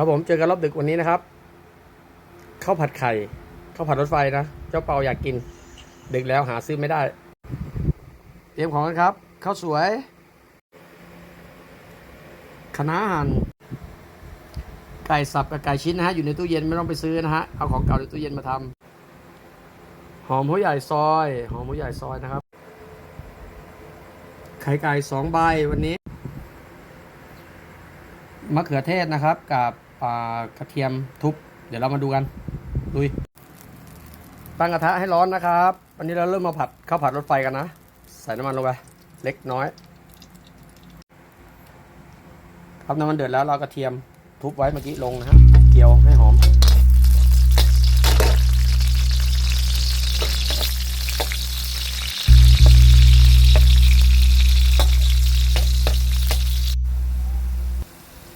ครับผมเจอกันรอบดึกวันนี้นะครับข้าวผัดไข่ข้าวผัดรถไฟนะ เจ้าเปาอยากกิน ดึกแล้วหาซื้อไม่ได้เตรียมของกันครับข้าวสวยคณะหั่นไก่สับกับไก่ชิ้นนะฮะอยู่ในตู้เย็นไม่ต้องไปซื้อนะฮะเอาของเก่าในตู้เย็นมาทำหอมหัวใหญ่ซอย หอมหัวใหญ่ซอยนะครับ ไข่ไก่สองใบวันนี้มะเขือเทศนะครับกับ กระเทียมทุบ เดี๋ยวเรามาดูกันลุยตั้งกระทะให้ร้อนนะครับวันนี้เราเริ่มมาผัดข้าวผัดรถไฟกันนะ ใส่น้ำมันลงไปเล็กน้อย ครับน้ำมันเดือดแล้วเรากระเทียมทุบไว้เมื่อกี้ลงนะฮะเกี่ยวให้หอม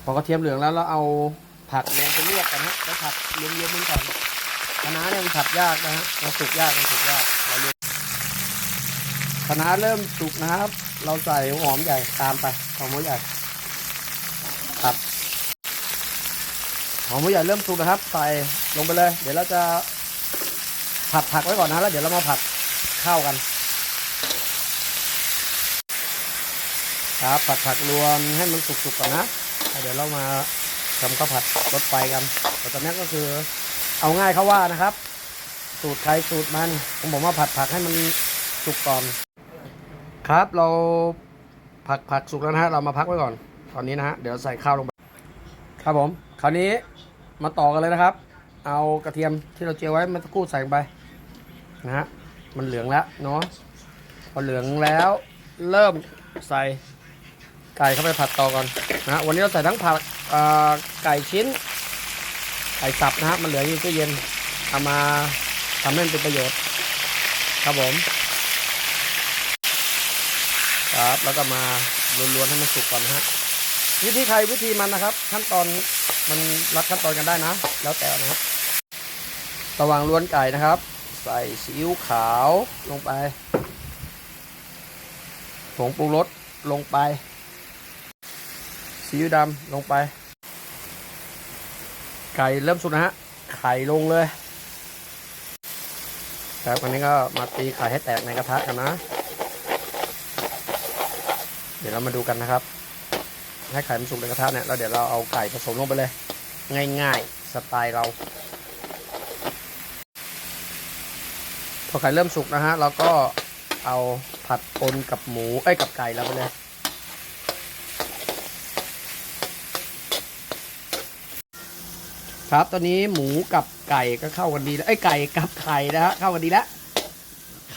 พอกระเทียมเหลืองแล้วเราเอา ผักลงไปลวกกันฮะแล้วผัดเย็นๆมันก่อนคะน้าเนี่ยมันผัดยากนะฮะมันสุกยากมันสุกยากเราเรียนคะน้าเริ่มสุกนะครับ เราใส่หัวหอมใหญ่ตามไปหอมหัวใหญ่ผัดหอมหัวใหญ่เริ่มสุกนะครับ ใส่ลงไปเลย เดี๋ยวเราจะผัดผักไว้ก่อนนะแล้วเดี๋ยวเรามาผัดข้าวกัน ครับผัดผักรวมให้มันสุกๆก่อนนะ เดี๋ยวเรามา ทำข้าวผัดรถไฟกันแต่ตอนนี้ก็คือเอาง่ายเขาว่านะครับ สูตรใครสูตรมันผมบอกว่าผัดผักให้มันสุกก่อน ครับเราผักผักสุกแล้วนะฮะเรามาพักไว้ก่อน ตอนนี้นะฮะเดี๋ยวใส่ข้าวลงไปครับผมคราวนี้มาต่อกันเลยนะครับ เอากระเทียมที่เราเจียวไว้มื่อสักครู่ใส่ไปนะฮะมันเหลืองแล้วเนาะพอเหลืองแล้วเริ่มใส่ไก่เข้าไปผัดต่อก่อนนะวันนี้เราใส่ทั้งผัก ไก่ชิ้น ไก่สับนะฮะมันเหลืออยู่ตู้เย็นเอามาทำให้มันเป็นประโยชน์ ครับผม ครับแล้วก็มาล้วนๆให้มันสุกก่อนนะฮะวิธีใครวิธีมันนะครับ ขั้นตอนมันรัดขั้นตอนกันได้นะ แล้วแต่นะครับระหว่างล้วนไก่นะครับ ใส่ซีอิ๊วขาวลงไปผงปรุงรสลงไปซีอิ๊วดำลงไป ไก่เริ่มสุกนะฮะ ไข่ลงเลย ครับวันนี้ก็มาตีไข่ให้แตกในกระทะกันนะ เดี๋ยวเรามาดูกันนะครับ ให้ไข่มันสุกในกระทะเนี่ยแล้วเดี๋ยวเราเอาไก่ผสมลงไปเลย ง่ายๆ สไตล์เรา พอไข่เริ่มสุกนะฮะเราก็เอาผัดปนกับหมู เอ้ย กับไก่เราไปเลย ครับ ตอนนี้หมูกับไก่ก็เข้ากันดีแล้วไอ้ยไก่กับไข่นะฮะเข้ากันดีแล้ว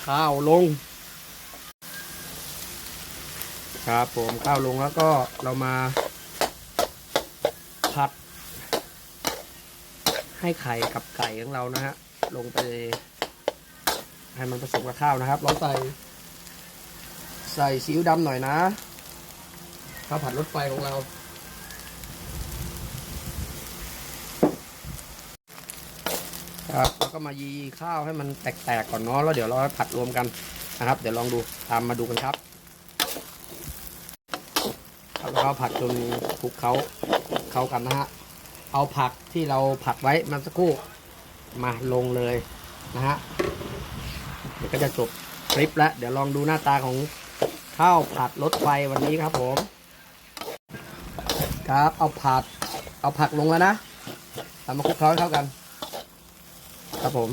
ข้าวลง ครับผมข้าวลงแล้วก็เรามาผัด ให้ไข่กับไก่ของเรานะฮะลงไป ให้มันผสมกับข้าวนะครับเราใส่ใส่ซีอิ๊วดำหน่อยนะข้าวผัดรถไฟของเรา ครับแล้วก็มายีข้าวให้มันแตกๆก่อนเนาะแล้วเดี๋ยวเราผัดรวมกันนะครับ เดี๋ยวลองดูตามมาดูกันครับแล้วก็ผัดจนคลุกเขาเขากันนะฮะเอาผักที่เราผัดไว้มันสักครู่มาลงเลยนะฮะเดี๋ยวก็จะจบคลิปแล้วเดี๋ยวลองดูหน้าตาของข้าวผัดรถไฟวันนี้ครับผม ครับเอาผัดเอาผักลงแล้วนะทำมาคลุกเคล้าให้เข้ากัน ครับผม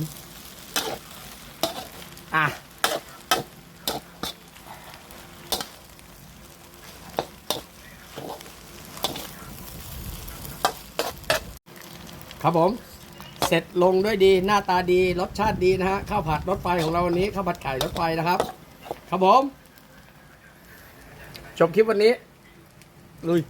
อะ ครับผม เสร็จลงด้วยดีหน้าตาดีรสชาติดีนะฮะข้าวผัดรถไฟของเราวันนี้ข้าวผัดไก่รถไฟนะครับ ครับผม จบคลิปวันนี้ ลุย